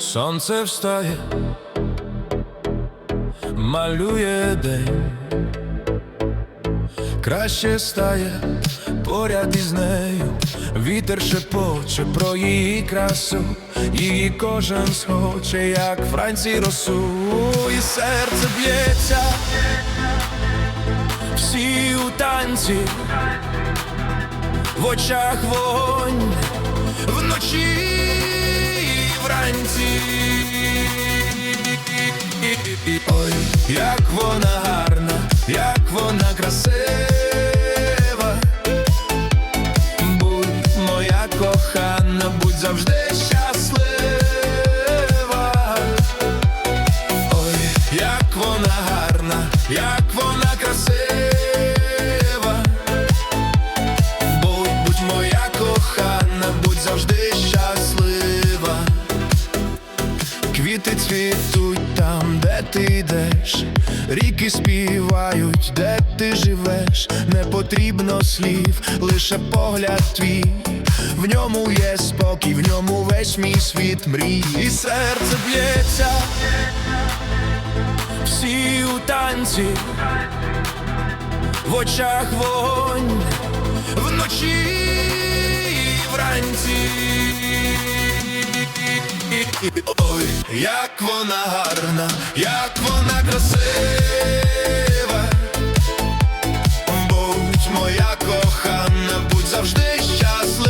Сонце встає, малює день, краще стає поряд із нею, вітер шепоче про її красу, її кожен схоче, як вранці росу, і серце б'ється, всі у танці, в очах вогонь, вночі. Ой, як вона гарна, як вона красива. Будь моя кохана, будь завжди Квіти цвітуть там, де ти йдеш, ріки співають, де ти живеш, не потрібно слів, лише погляд твій. В ньому є спокій, в ньому весь мій світ мрій, і серце б'ється, всі у танці, в очах вогонь, вночі і вранці. Як вона гарна, як вона красива. Будь моя кохана, будь завжди щаслива.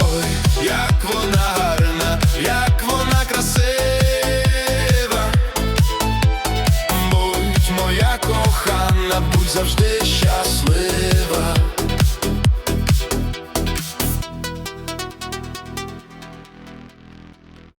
Ой, як вона гарна, як вона красива. Будь моя кохана, будь завжди щаслива.